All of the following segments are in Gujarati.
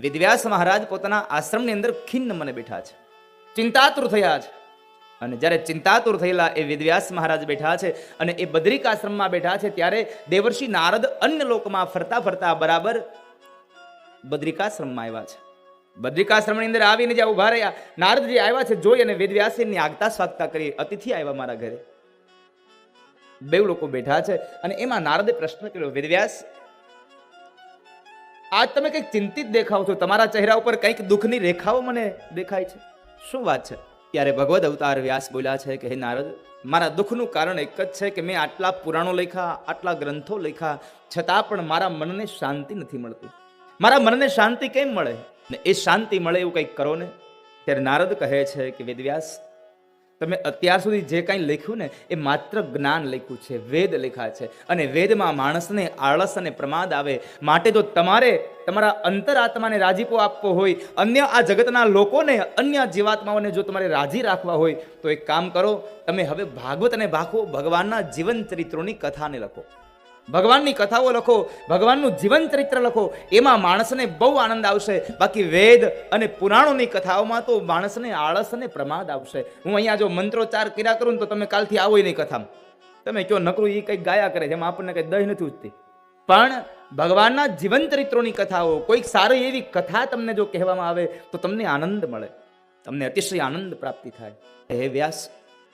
વેદવ્યાસ મહારાજ પોતાના આશ્રમની અંદર ખિન્ન મને બેઠા છે. ચિંતાતુર થયા છે. અને જ્યારે ચિંતાતુર થયેલા એ વેદવ્યાસ મહારાજ બેઠા છે અને એ બદ્રિક આશ્રમમાં બેઠા છે ત્યારે દેવર્ષિ નારદ અન્ય લોકમાં ફરતા ફરતા બરાબર બદ્રિકાશ્રમમાં આવ્યા છે. બદ્રિકાશ્રમની અંદર આવીને જ્યાં ઊભા રહ્યા, નારદજી આવ્યા છે જોઈ અને વેદવ્યાસની આગતા સ્વાગતા કરી, અતિથિ આવ્યા મારા ઘરે. બે લોકો બેઠા છે અને એમાં નારદે પ્રશ્ન કર્યો વેદવ્યાસ આજ તમે કંઈક ચિંતિત દેખાવ છો. તમારા ચહેરા ઉપર કંઈક દુઃખની રેખાઓ મને દેખાય છે. શું વાત છે? ત્યારે ભગવદ અવતાર વ્યાસ બોલ્યા છે કે, હે નારદ, મારા દુઃખનું કારણ એક જ છે કે મેં આટલા પુરાણો લખ્યા, આટલા ગ્રંથો લખ્યા, છતાં પણ મારા મનને શાંતિ નથી મળતી. મારા મનને શાંતિ કેમ મળે? ને એ શાંતિ મળે એવું કંઈક કરો ને? ત્યારે નારદ કહે છે કે, વેદવ્યાસ તમે અત્યાર સુધી જે કાંઈ લખ્યું ને, એ માત્ર જ્ઞાન લખ્યું છે, વેદ લખ્યા છે. અને વેદમાં માણસને આળસ અને પ્રમાદ આવે. માટે જો તમારે તમારા અંતરાત્માને રાજીપો આપવો હોય, અન્ય આ જગતના લોકોને, અન્ય જીવાત્માઓને જો તમારે રાજી રાખવા હોય, તો એક કામ કરો, તમે હવે ભાગવત અને ભાખો ભગવાનના જીવન ચરિત્રોની કથાને લખો. ભગવાનની કથાઓ લખો, ભગવાનનું જીવન ચરિત્ર લખો, એમાં માણસને બહુ આનંદ આવશે. બાકી વેદ અને પુરાણોની કથાઓમાં તો માણસને આળસ અને પ્રમાદ આવશે. હું અહીંયા જો મંત્રોચ્ચાર કર્યા કરું ને તો તમે કાલથી આવો નહીં કથામાં. તમે કયો નકરું એ કંઈક ગાયા કરે જેમાં આપણને કંઈ દહીં નથી ઉઠતી. પણ ભગવાનના જીવન ચરિત્રોની કથાઓ, કોઈક સારી એવી કથા તમને જો કહેવામાં આવે, તો તમને આનંદ મળે. તમને અતિશય આનંદ પ્રાપ્તિ થાય. હે વ્યાસ,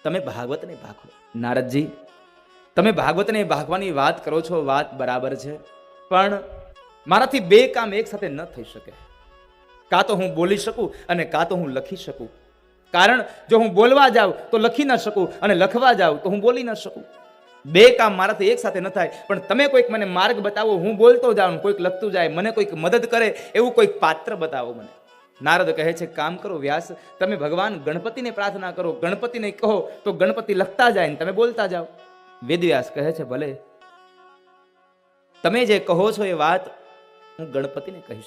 તમે ભાગવતને ભાખો નારદજી તમે ભાગવતને ભાગવાની વાત કરો છો, વાત બરાબર છે. પણ મારાથી બે કામ એક સાથે ન થઈ શકે. કાં તો હું બોલી શકું અને કાં તો હું લખી શકું. કારણ જો હું બોલવા જાઉં તો લખી ન શકું અને લખવા જાઉં તો હું બોલી ન શકું. બે કામ મારાથી એક સાથે ન થાય, પણ તમે કોઈક મને માર્ગ બતાવો, હું બોલતો જાઉં કોઈક લખતું જાય, મને કોઈક મદદ કરે, એવું કોઈક પાત્ર બતાવો મને. નારદ કહે છે, કામ કરો વ્યાસ, તમે ભગવાન ગણપતિને પ્રાર્થના કરો, ગણપતિને કહો તો ગણપતિ લખતા જાય ને તમે બોલતા જાઓ. વેદવ્યાસ કહે છે, ભલે, તમે જે કહો છો એ વાત હું ગણપતિને કહીશ.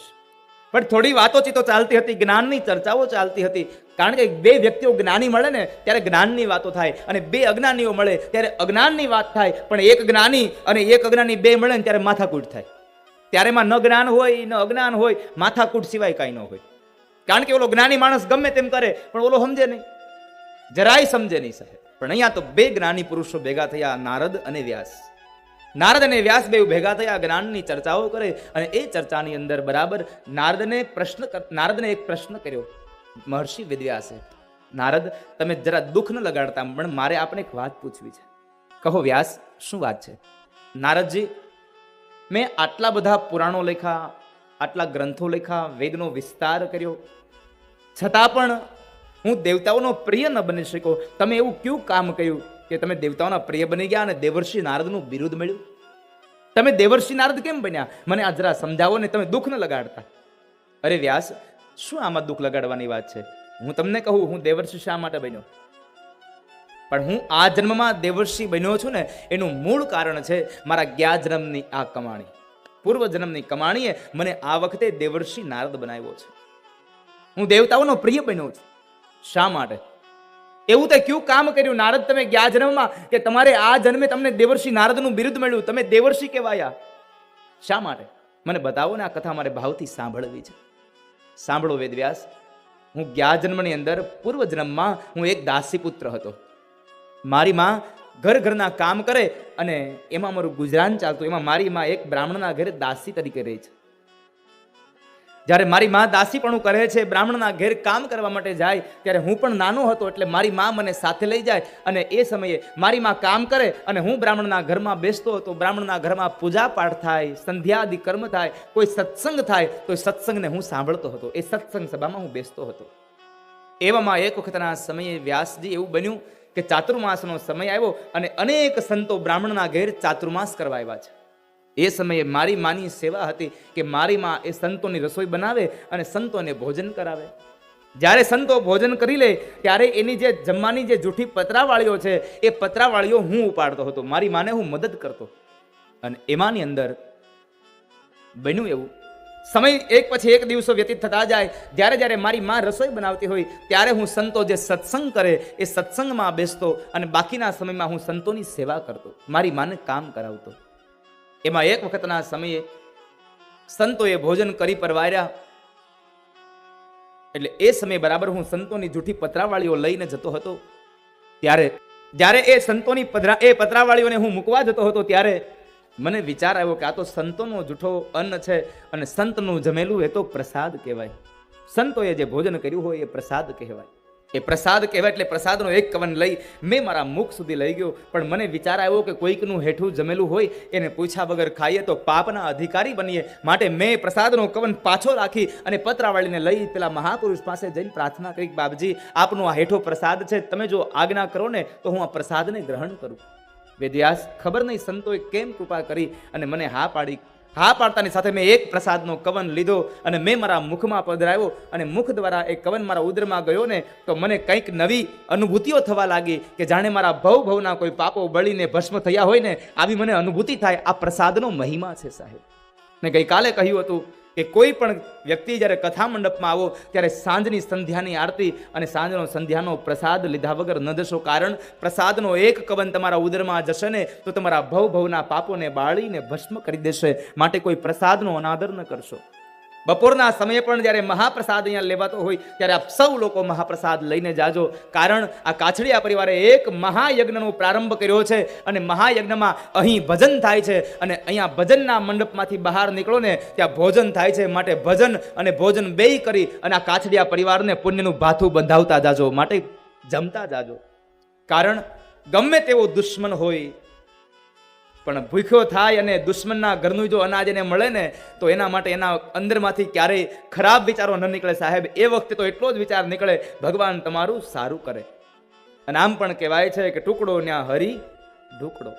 પણ થોડી વાતોચીતો ચાલતી હતી, જ્ઞાનની ચર્ચાઓ ચાલતી હતી. કારણ કે બે વ્યક્તિઓ જ્ઞાની મળે ને, ત્યારે જ્ઞાનની વાતો થાય અને બે અજ્ઞાનીઓ મળે, ત્યારે અજ્ઞાનની વાત થાય. પણ એક જ્ઞાની અને એક અજ્ઞાની બે મળે ને, ત્યારે માથાકૂટ થાય. ત્યારે એમાં ન જ્ઞાન હોય, ન અજ્ઞાન હોય, માથાકૂટ સિવાય કાંઈ ન હોય. કારણ કે ઓલો જ્ઞાની માણસ ગમે તેમ કરે, પણ ઓલો સમજે નહીં. જરાય સમજે નહીં, સાહેબ. પણ અહીંયા તો બે જ્ઞાની પુરુષો ભેગા થયા, નારદ અને વ્યાસ. નારદ અને વ્યાસ બે ભેગા થયા, જ્ઞાનની ચર્ચાઓ કરે અને એ ચર્ચાની અંદર બરાબર નારદને પ્રશ્ન નારદને એક પ્રશ્ન કર્યો. મહર્ષિ વિદ્યાસે, નારદ, તમે જરા દુઃખ ન લગાડતા, પણ મારે આપણે એક વાત પૂછવી છે. કહો વ્યાસ, શું વાત છે? નારદજી, મેં આટલા બધા પુરાણો લખ્યા, આટલા ગ્રંથો લખ્યા, વેદનો વિસ્તાર કર્યો. છતાં પણ હું દેવતાઓનો પ્રિય ન બની શકો તમે એવું કયું કામ કર્યું કે તમે દેવતાઓના પ્રિય બની ગયા અને દેવર્ષિ નારદનું બિરુદ મળ્યું? તમે દેવર્ષિ નારદ કેમ બન્યા? મને આ સમજાવો ને તમે દુઃખ ન લગાડતા. અરે વ્યાસ, શું આમાં દુઃખ લગાડવાની વાત છે? હું તમને કહું, હું દેવર્ષિ શા માટે બન્યો? પણ હું આ જન્મમાં દેવર્ષિ બન્યો છું ને, એનું મૂળ કારણ છે મારા ગયા જન્મની આ કમાણી. પૂર્વ જન્મની કમાણીએ મને આ વખતે દેવર્ષિ નારદ બનાવ્યો છે. હું દેવતાઓનો પ્રિય બન્યો છું. શા માટે? એવું તે કયું કામ કર્યું? નારદ, તમે ગયા જન્મમાં કે તમારે આ જન્મે તમને દેવર્ષિ નારદનું બિરુદ મળ્યું? તમે દેવર્ષિ કહેવાયા. શા માટે? મને બતાવો ને આ કથા મારે ભાવથી સાંભળવી છે. સાંભળો વેદવ્યાસ હું ગયા જન્મની અંદર પૂર્વ જન્મમાં હું એક દાસી પુત્ર હતો. મારી માં ઘર ઘરના કામ કરે અને એમાં મારું ગુજરાન ચાલતું. એમાં મારી માં એક બ્રાહ્મણના ઘરે દાસી તરીકે રહી છે. જ્યારે મારી મા દાસીપણું કરે છે, બ્રાહ્મણના ઘેર કામ કરવા માટે જાય, ત્યારે હું પણ નાનો હતો એટલે મારી મા મને સાથે લઈ જાય અને એ સમયે મારી મા કામ કરે અને હું બ્રાહ્મણના ઘરમાં બેસતો હતો. બ્રાહ્મણના ઘરમાં પૂજા પાઠ થાય, સંધ્યાદિ કર્મ થાય, કોઈ સત્સંગ થાય, તો સત્સંગને હું સાંભળતો હતો. એ સત્સંગ સભામાં હું બેસતો હતો. એવામાં એક વખતના સમયે વ્યાસજી એવું બન્યું કે ચાતુર્માસનો સમય આવ્યો અને અનેક સંતો બ્રાહ્મણના ઘેર ચાતુર્માસ કરવા આવ્યા છે. એ સમયે મારી માની સેવા હતી કે મારી માં એ સંતોની રસોઈ બનાવે અને સંતોને ભોજન કરાવે. જ્યારે સંતો ભોજન કરી લે, ત્યારે એની જે જમવાની જે જૂઠી પતરાવાળીઓ છે, એ પતરાવાળીઓ હું ઉપાડતો હતો. મારી માને હું મદદ કરતો. અને એમાંની અંદર બન્યું એવું. સમય એક પછી એક દિવસો વ્યતીત થતા જાય. જ્યારે જ્યારે મારી માં રસોઈ બનાવતી હોય, ત્યારે હું સંતો જે સત્સંગ કરે, એ સત્સંગમાં બેસતો અને બાકીના સમયમાં હું સંતોની સેવા કરતો. મારી માને કામ કરાવતો. એમાં એક વખતના સમયે સંતોએ ભોજન કરી પરવાર્યા. એટલે એ સમયે બરાબર હું સંતોની જૂઠી પતરાવાળીઓ લઈને જતો હતો. ત્યારે, જ્યારે એ સંતોની પધરા, એ પતરાવાળીઓને હું મૂકવા જતો હતો, ત્યારે મને વિચાર આવ્યો કે આ તો સંતોનો જૂઠો અન્ન છે અને સંતનું જમેલું એ તો પ્રસાદ કહેવાય. સંતોએ જે ભોજન કર્યું હોય એ પ્રસાદ કહેવાય. એ પ્રસાદ કહેવાય એટલે પ્રસાદનો એક કવન લઈ મેં મારા મુખ સુધી લઈ ગયો. પણ મને વિચાર આવ્યો કે કોઈકનું હેઠું જમેલું હોય, એને પૂછ્યા વગર ખાઈએ તો પાપના અધિકારી બનીએ. માટે મેં પ્રસાદનો કવન પાછો રાખી અને પતરાવાળીને લઈ પેલા મહાપુરુષ પાસે જઈને પ્રાર્થના કરી બાપજી, આપનો આ હેઠો પ્રસાદ છે. તમે જો આજ્ઞા કરો ને તો હું આ પ્રસાદને ગ્રહણ કરું. વેદ્યાસ ખબર નહીં સંતોએ કેમ કૃપા કરી? અને મને હા પાડી હા, પાડતાની સાથે મેં એક પ્રસાદનો કવન લીધો અને મેં મારા મુખમાં પધરાવ્યો અને મુખ દ્વારા એ કવન મારા ઉદરમાં ગયો ને, તો મને કંઈક નવી અનુભૂતિઓ થવા લાગી કે જાણે મારા ભવ ભવના કોઈ પાપો બળીને ભસ્મ થયા હોય ને, આવી મને અનુભૂતિ થાય. આ પ્રસાદનો મહિમા છે સાહેબ. ને ગઈકાલે કહ્યું હતું કે કોઈ પણ વ્યક્તિ જ્યારે કથા મંડપમાં આવો, ત્યારે સાંજની સંધ્યાની આરતી અને સાંજનો સંધ્યાનો પ્રસાદ લીધા વગર ન જશો. કારણ પ્રસાદનો એક કવન તમારા ઉદરમાં જશે ને, તો તમારા ભવ ભવના પાપોને બાળીને ભસ્મ કરી દેશે. માટે કોઈ પ્રસાદનો અનાદર ન કરશો. બપોરના સમયે પણ જ્યારે મહાપ્રસાદ અહીંયા લેવાતો હોય, ત્યારે આપ સૌ લોકો મહાપ્રસાદ લઈને જાજો. કારણ આ કાછડિયા પરિવારે એક મહાયજ્ઞનો પ્રારંભ કર્યો છે અને મહાયજ્ઞમાં અહીં ભજન થાય છે અને અહીંયા ભજનના મંડપમાંથી બહાર નીકળો ને ત્યાં ભોજન થાય છે. માટે ભજન અને ભોજન બેય કરી અને આ કાછડિયા પરિવારને પુણ્યનું ભાથું બંધાવતા જાજો. માટે જમતા જાજો. કારણ ગમે તેવો દુશ્મન હોય પણ ભૂખ્યો થાય અને દુશ્મનના ઘરનું જો અનાજ એને મળે ને, તો એના માટે એના અંદરમાંથી ક્યારેય ખરાબ વિચારો ન નીકળે સાહેબ. એ વખતે તો એટલો જ વિચાર નીકળે, ભગવાન તમારું સારું કરે. અને આમ પણ કહેવાય છે કે ટુકડો ન્યા હરી, ઢુકડો.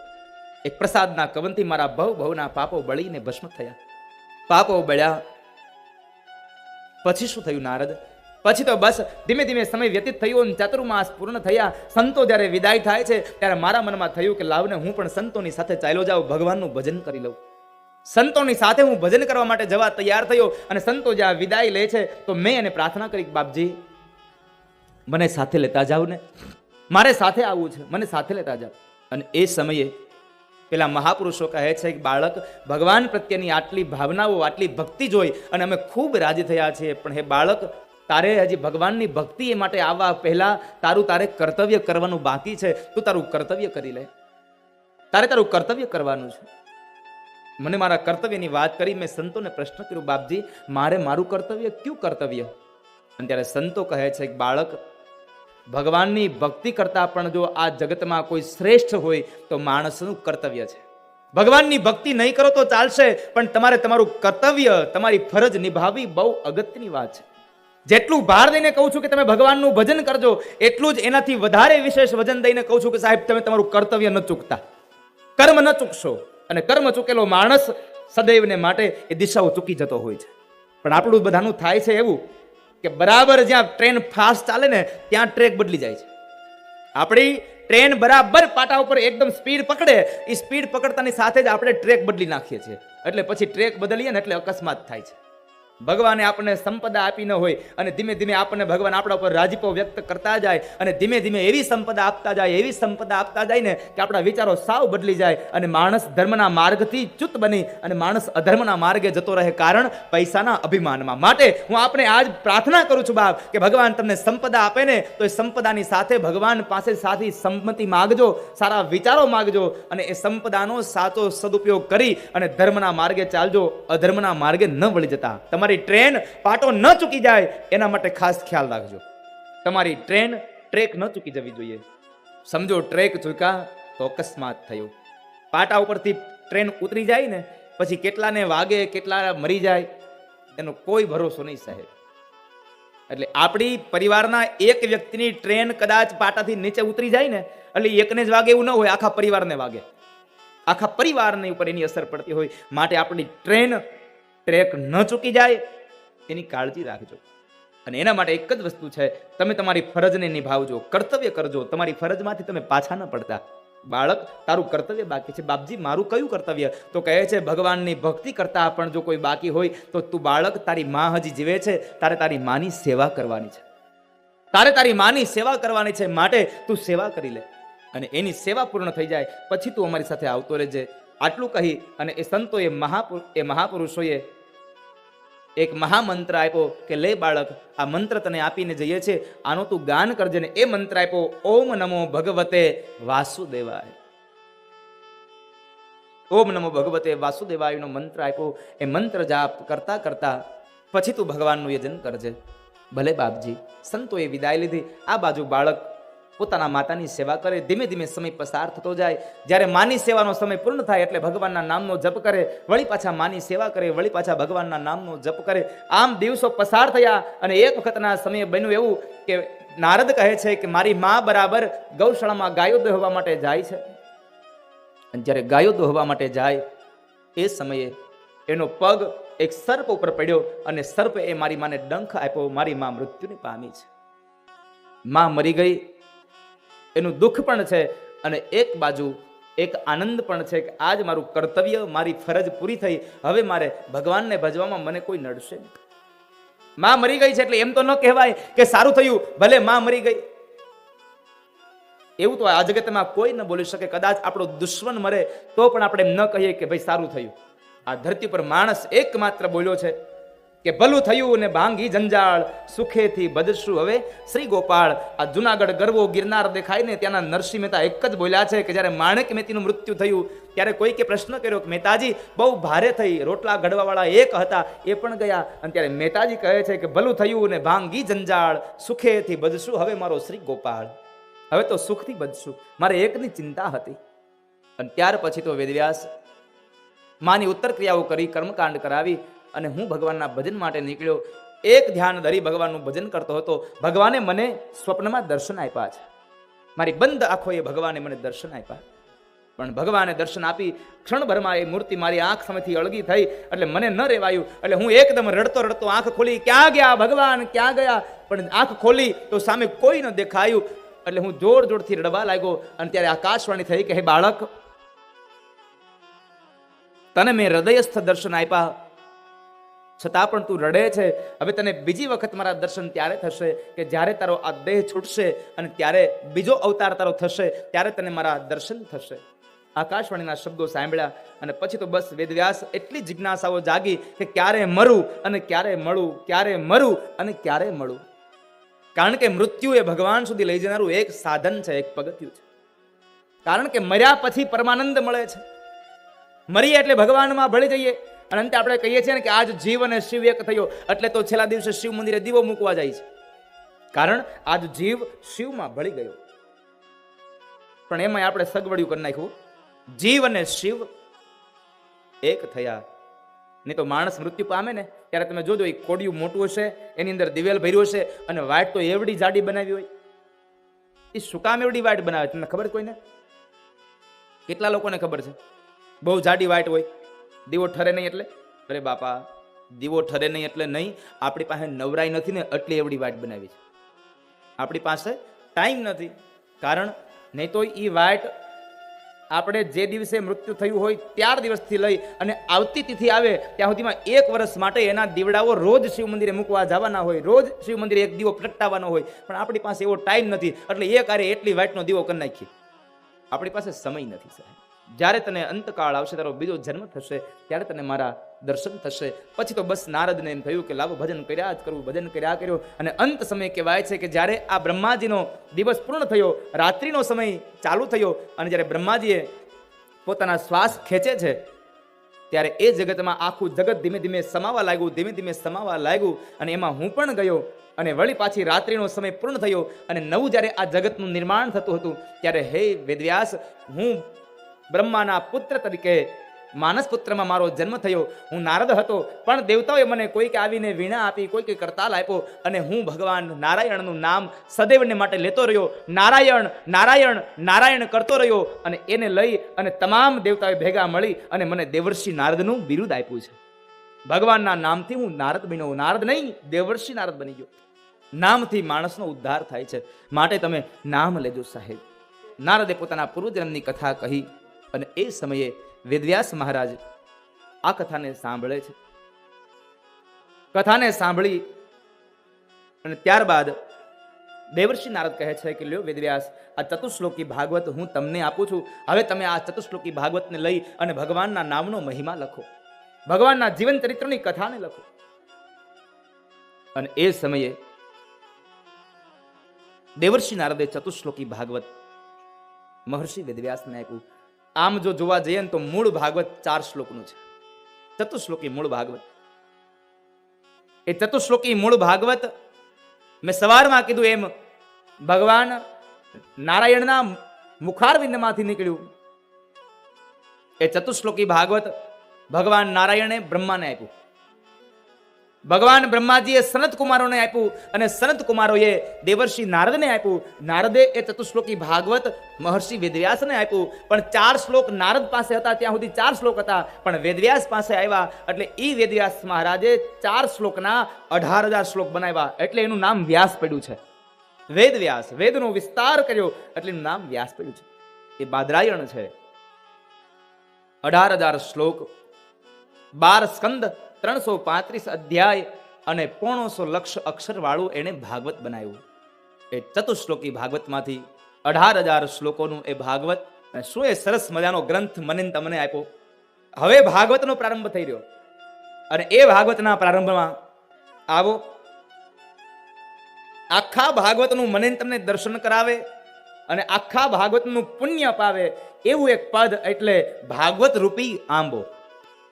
એક પ્રસાદના કવનથી મારા ભવ ભવના પાપો બળીને ભસ્મ થયા. પાપો બળ્યા. પછી શું થયું નારદ? પછી તો બસ ધીમે ધીમે સમય વ્યતીત થયો અને ચાતુર્માસ પૂર્ણ થયા. સંતો જ્યારે વિદાય થાય છે, ત્યારે મારા મનમાં થયું કે લાવને હું પણ સંતોની સાથે ચાલ્યો જાઉં, ભગવાનનું ભજન કરી લઉં. સંતોની સાથે હું ભજન કરવા માટે જવા તૈયાર થયો અને સંતો જ્યાં વિદાય લે છે, તો મેં એને પ્રાર્થના કરી બાપજી, મને સાથે લેતા જાઓ ને. મારે સાથે આવવું છે, મને સાથે લેતા જાવ. અને એ સમયે પેલા મહાપુરુષો કહે છે કે, બાળક, ભગવાન પ્રત્યેની આટલી ભાવનાઓ, આટલી ભક્તિ જોઈ અને અમે ખૂબ રાજી થયા છીએ. પણ હે બાળક તારે હજી ભગવાનની ભક્તિ એ માટે આવવા પહેલા તારું તારે કર્તવ્ય કરવાનું બાકી છે. તું તારું કર્તવ્ય કરી લે. તારે તારું કર્તવ્ય કરવાનું છે. મને મારા કર્તવ્યની વાત કરી, મેં સંતોને પ્રશ્ન કર્યો, બાપજી, મારે મારું કર્તવ્ય કયું કર્તવ્ય? અને ત્યારે સંતો કહે છે કે બાળક, ભગવાનની ભક્તિ કરતા પણ જો આ જગતમાં કોઈ શ્રેષ્ઠ હોય, તો માણસનું કર્તવ્ય છે. ભગવાનની ભક્તિ નહીં કરો તો ચાલશે, પણ તમારે તમારું કર્તવ્ય, તમારી ફરજ નિભાવવી બહુ અગત્યની વાત છે. જેટલું ભાર દઈને કહું છું કે તમે ભગવાનનું ભજન કરજો, એટલું જ એનાથી વધારે વિશેષ વજન દઈને કહું છું કે સાહેબ, તમે તમારું કર્તવ્ય ન ચૂકતા. કર્મ ન ચૂકશો. અને કર્મ ચૂકેલો માણસ સદૈવને માટે એ દિશાઓ ચૂકી જતો હોય છે. પણ આપણું બધાનું થાય છે એવું કે બરાબર જ્યાં ટ્રેન ફાસ્ટ ચાલે ને, ત્યાં ટ્રેક બદલી જાય છે. આપણી ટ્રેન બરાબર પાટા ઉપર એકદમ સ્પીડ પકડે એ સ્પીડ પકડતાની સાથે જ આપણે ટ્રેક બદલી નાખીએ છીએ. એટલે પછી ટ્રેક બદલીએ ને એટલે અકસ્માત થાય છે. ભગવાને આપણને સંપદા આપી ન હોય અને ધીમે ધીમે આપણને ભગવાન આપણા ઉપર રાજીપો વ્યક્ત કરતા જાય અને ધીમે ધીમે એવી સંપદા આપતા જાય, એવી સંપદા આપતા જાય ને કે આપણા વિચારો સાવ બદલી જાય અને માણસ ધર્મના માર્ગથી ચ્યુત બની અને માણસ અધર્મના માર્ગે જતો રહે કારણ પૈસાના અભિમાનમાં. માટે હું આપણે આજ પ્રાર્થના કરું છું બાપ કે ભગવાન તમને સંપદા આપે ને તો એ સંપદાની સાથે ભગવાન પાસે સાથી સંમતિ માગજો, સારા વિચારો માગજો અને એ સંપદાનો સાચો સદુપયોગ કરી અને ધર્મના માર્ગે ચાલજો, અધર્મના માર્ગે ન વળી જતા. તમારી ટ્રેન પાટો ન ચૂકી જાય, એના માટે ખાસ ખ્યાલ રાખજો. તમારી ટ્રેન ટ્રેક ન ચૂકી જવી જોઈએ. સમજો ટ્રેક ચૂક્યા તો અકસ્માત થયો. પાટા ઉપરથી ટ્રેન ઉતરી જાય ને, પછી કેટલાને વાગે, કેટલા મરી જાય એનો કોઈ ભરોસો નહીં સાહેબ. એટલે આપણી પરિવારના એક વ્યક્તિની ટ્રેન કદાચ પાટાથી નીચે ઉતરી જાય ને, એટલે એકને જ વાગે એવું ન હોય, આખા પરિવારને વાગે. આખા પરિવારની ઉપર એની અસર પડતી હોય. માટે આપણી ટ્રેન ટ્રેક ન ચૂકી જાય, એની કાળજી રાખજો. અને એના માટે એક જ વસ્તુ છે, તમે તમારી ફરજને નિભાવજો, કર્તવ્ય કરજો. તમારી ફરજમાંથી તમે પાછા ન પડતા. બાળક, તારું કર્તવ્ય બાકી છે. બાપજી, મારું કયું કર્તવ્ય? તો કહે છે, ભગવાનની ભક્તિ કરતા પણ જો કોઈ બાકી હોય, તો તું બાળક, તારી મા હજી જીવે છે, તારે તારી માની સેવા કરવાની છે. તારે તારી માની સેવા કરવાની છે, માટે તું સેવા કરી લે. અને એની સેવા પૂર્ણ થઈ જાય, પછી તું અમારી સાથે આવતો રહેજે. આટલું કહી અને એ સંતોએ મહાપુર, એ મહાપુરુષોએ એક મહામંત્ર આપ્યો કે, લે બાળક, આ મંત્ર તને આપીને જઈએ છે આનો તું ગાન કરજે ને એ મંત્ર આપ્યો, ઓમ નમો ભગવતે વાસુદેવાય. ઓમ નમો ભગવતે વાસુદેવાયનો મંત્ર આપ્યો. એ મંત્ર જાપ કરતા કરતા પછી તું ભગવાનનું યજન કરજે. ભલે બાપજી, સંતોએ વિદાય લીધી. આ બાજુ બાળક પોતાના માતાની સેવા કરે, ધીમે ધીમે સમય પસાર થતો જાય. જ્યારે માની સેવાનો સમય પૂર્ણ થાય એટલે ભગવાનના નામનો જપ કરે, વળી પાછા માની સેવા કરે, વળી પાછા ભગવાનના નામનો જપ કરે. આમ દિવસો પસાર થયા અને એક વખતના સમયે બન્યું એવું કે નારદ કહે છે કે મારી મા બરાબર ગૌશાળામાં ગાયો દોહવા માટે જાય છે. જ્યારે ગાયો દોહવા માટે જાય, એ સમયે એનો પગ એક સર્પ ઉપર પડ્યો અને સર્પ એ મારી માને ડંખ આપ્યો, મારી મા મૃત્યુને પામી છે. મા મરી ગઈ એનું દુઃખ પણ છે અને એક બાજુ એક આનંદ પણ છે કે આજ મારું કર્તવ્ય, મારી ફરજ પૂરી થઈ. હવે મારે ભગવાનને ભજવામાં મને કોઈ નડશે માં મરી ગઈ છે એટલે એમ તો ન કહેવાય કે સારું થયું, ભલે માં મરી ગઈ. એવું તો આ જગતમાં કોઈ ન બોલી શકે. કદાચ આપણો દુશ્મન મરે તો પણ આપણે એમ ન કહીએ કે ભાઈ સારું થયું. આ ધરતી પર માણસ એકમાત્ર બોલ્યો છે. કે ભલું થયું ને ભાંગી જંજાળ, સુખેથી બદશું હવે શ્રી ગોપાળ, આ જુનાગઢ ગરવો ગિરનાર દેખાય ને ત્યાંના નરસિંહ મહેતા એક જ બોલ્યા છે કે જ્યારે માણેક મેતીનું મૃત્યુ થયું, ત્યારે કોઈકે પ્રશ્ન કર્યો કે મહેતાજી, બહુ ભારે થઈ, રોટલા ઘડવાવાળા એક હતા, એ પણ ગયા. અને ત્યારે મહેતાજી કહે છે કે ભલું થયું ને ભાંગી જંજાળ, સુખેથી બદશું હવે મારો શ્રી ગોપાળ. હવે તો સુખથી બદશું મારે એકની ચિંતા હતી. અને ત્યાર પછી તો વેદવ્યાસ માની ઉત્તર ક્રિયાઓ કરી, કર્મકાંડ કરાવી અને હું ભગવાનના ભજન માટે નીકળ્યો, એક ધ્યાન ધરી ભગવાનનું ભજન કરતો હતો. ભગવાને મને સ્વપ્નમાં દર્શન આપ્યા છે. મારી બંધ આંખોએ ભગવાને મને દર્શન આપ્યા. પણ ભગવાને દર્શન આપી ક્ષણભરમાં એ મૂર્તિ મારી આંખ સામેથી અળગી થઈ, એટલે મને ન રેવાયું. એટલે હું એકદમ રડતો રડતો આંખ ખોલી, ક્યાં ગયા ભગવાન? ક્યાં ગયા? પણ આંખ ખોલી તો સામે કોઈ ન દેખાયું. એટલે હું જોર જોરથી રડવા લાગ્યો અને ત્યારે આકાશવાણી થઈ કે, હે બાળક, તને મેં હૃદયસ્થ દર્શન આપ્યા. છતાં પણ તું રડે છે. હવે તને બીજી વખત મારા દર્શન ત્યારે થશે કે જ્યારે તારો આ દેહ છૂટશે અને ત્યારે બીજો અવતાર તારો થશે, ત્યારે તને મારા દર્શન થશે. આકાશવાણીના શબ્દો સાંભળ્યા અને પછી તો બસ વેદવ્યાસ એટલી જિજ્ઞાસાઓ જાગી કે ક્યારે મરું અને ક્યારે મળું, ક્યારે મરું અને ક્યારે મળું. કારણ કે મૃત્યુ એ ભગવાન સુધી લઈ જનારું એક સાધન છે, એક પગથિયું છે. કારણ કે મર્યા પછી પરમાનંદ મળે છે. મરીએ એટલે ભગવાનમાં ભળી જઈએ. અને અંતે આપણે કહીએ છીએ ને કે આજ જીવ અને શિવ એક થયો. એટલે તો છેલ્લા દિવસે શિવ મંદિરે દીવો મૂકવા જાય છે. કારણ આજ જીવ શિવમાં ભળી ગયો. પણ એમાં આપણે સગવડિયું કરી નાખ્યું. જીવ અને શિવ એક થયા. નહીં તો માણસ મૃત્યુ પામે ને, ત્યારે તમે જોજો એ કોડિયું મોટું હશે, એની અંદર દિવેલ ભર્યું હશે, અને વાટ તો એવડી જાડી બનાવી હોય. એ શું કામ એવડી વાટ બનાવે? તમને ખબર કોઈને? કેટલા લોકોને ખબર છે? બહુ જાડી વાટ હોય. દીવો ઠરે નહીં એટલે? અરે બાપા, દીવો ઠરે નહીં એટલે નહીં. આપણી પાસે નવરાઈ નથી ને એટલી એવડી વાટ બનાવી છે. આપણી પાસે ટાઈમ નથી. કારણ નહીં તો એ વાટ આપણે જે દિવસે મૃત્યુ થયું હોય ત્યાર દિવસથી લઈ અને આવતી તિથિ આવે ત્યાં સુધીમાં એક વર્ષ માટે એના દીવડાઓ રોજ શિવ મંદિરે મૂકવા જવાના હોય. રોજ શિવ મંદિરે એક દીવો પ્રગટાવવાનો હોય. પણ આપણી પાસે એવો ટાઈમ નથી. એટલે એ કાર્ય એટલી વાટનો દીવો કરી નાખીએ. આપણી પાસે સમય નથી, સાહેબ. જ્યારે તને અંતકાળ આવશે, તારો બીજો જન્મ થશે, ત્યારે તને મારા દર્શન થશે. પછી તો બસ નારદને એમ થયું કે, લાવો, ભજન કર્યા જ કરવું ભજન કર્યા કર્યો. અને અંત સમય કહેવાય છે કે, જ્યારે આ બ્રહ્માજીનો દિવસ પૂર્ણ થયો, રાત્રિનો સમય ચાલુ થયો, અને જ્યારે બ્રહ્માજીએ પોતાના શ્વાસ ખેંચે છે, ત્યારે એ જગતમાં આખું જગત ધીમે ધીમે સમાવા લાગ્યું, ધીમે ધીમે સમાવા લાગ્યું. અને એમાં હું પણ ગયો, અને વળી પાછી રાત્રિનો સમય પૂર્ણ થયો, અને નવું જ્યારે આ જગતનું નિર્માણ થતું હતું, ત્યારે હે વેદવ્યાસ, હું બ્રહ્માના પુત્ર તરીકે માનસ પુત્રમાં મારો જન્મ થયો. હું નારદ હતો, પણ દેવતાઓએ મને કોઈક આવીને વીણા આપી, કોઈક કરતાલ આપ્યો અને હું ભગવાન નારાયણનું નામ સદૈવને માટે લેતો રહ્યો. નારાયણ નારાયણ નારાયણ કરતો રહ્યો અને એને લઈ અને તમામ દેવતાઓએ ભેગા મળી અને મને દેવર્ષિ નારદનું બિરુદ આપ્યું છે. ભગવાનના નામથી હું નારદ બન્યો. નારદ નહીં, દેવર્ષિ નારદ બની ગયો. નામથી માણસનો ઉદ્ધાર થાય છે. માટે તમે નામ લેજો સાહેબ. નારદે પોતાના પૂર્વજન્મની કથા કહી અને એ સમયે વેદવ્યાસ મહારાજ આ કથાને સાંભળે છે. કથાને સાંભળી અને ત્યારબાદ દેવર્ષિ નારદ કહે છે કે, લ્યો વેદવ્યાસ, આ ચતુશ્લોકી ભાગવત હું તમને આપું છું. હવે તમે આ ચતુશ્લોકી ભાગવતને લઈ અને ભગવાનના નામનો મહિમા લખો. ભગવાનના જીવન ચરિત્રની કથાને લખો. અને એ સમયે દેવર્ષિ નારદે ચતુશ્લોકી ભાગવત મહર્ષિ વેદવ્યાસને આપ્યું. આમ જો જોવા જઈએ ને તો મૂળ ભાગવત ચાર શ્લોકનું છે. ચતુશ્લોકી મૂળ ભાગવત. એ ચતુશ્લોકી મૂળ ભાગવત મેં સવારમાં કીધું એમ, ભગવાન નારાયણના મુખારવિંદમાંથી નીકળ્યું. એ ચતુશ્લોકી ભાગવત ભગવાન નારાયણે બ્રહ્માને આપ્યું. ભગવાન બ્રહ્માજીએ સનત કુમારોને આપ્યું અને સનત કુમારોએ દેવર્ષિ નારદને આપ્યું. નારદે એ ચતુશ્લોકી ભાગવત મહર્ષિ વેદવ્યાસને આપ્યું. પણ ચાર શ્લોક નારદ પાસે હતા, ત્યાં સુધી ચાર શ્લોક હતા. પણ વેદવ્યાસ પાસે આવ્યા એટલે એ વેદવ્યાસ મહારાજે ચાર શ્લોકના અઢાર હજાર શ્લોક બનાવ્યા. એટલે એનું નામ વ્યાસ પડ્યું છે. વેદવ્યાસ, વેદનો વિસ્તાર કર્યો એટલે એનું નામ વ્યાસ પડ્યું છે. એ બાદરાયણ છે. અઢાર હજાર શ્લોક, બાર સ્કંદ ત્રણસો પાંત્રીસ અધ્યાય અને પોણોસો લક્ષ અક્ષર વાળું એણે ભાગવત બનાવ્યું. એ ચતુશ્લોકી ભાગવતમાંથી અઢાર હજાર શ્લોકોનું એ ભાગવત શું એ સરસ મજાનો ગ્રંથ મને તમને આપ્યો. હવે ભાગવતનો પ્રારંભ થઈ રહ્યો. અને એ ભાગવતના પ્રારંભમાં આવો. આખા ભાગવતનું મને તમને દર્શન કરાવે અને આખા ભાગવતનું પુણ્ય અપાવે એવું એક પદ એટલે ભાગવત રૂપી આંબો.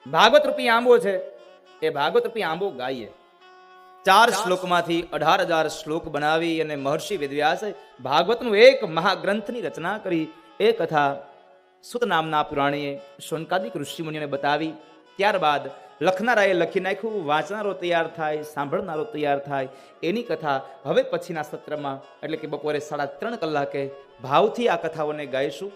ભાગવત રૂપી આંબો છે. એ ભાગવત રૂપી આંબો ગાઈએ. ચાર શ્લોકમાંથી અઢાર હજાર શ્લોક બનાવી અને મહર્ષિ વેદવ્યાસે ભાગવતનું એક મહાગ્રંથની રચના કરી. એ કથા સુત નામના પુરાણીએ શોનકાદિક ઋષિમુનિઓને બતાવી. ત્યારબાદ લખનારાએ લખી નાખ્યું, વાંચનારો તૈયાર થાય, સાંભળનારો તૈયાર થાય. એની કથા હવે પછીના સત્રમાં, એટલે કે બપોરે સાડા ત્રણ કલાકે ભાવથી આ કથાઓને ગાઈશું.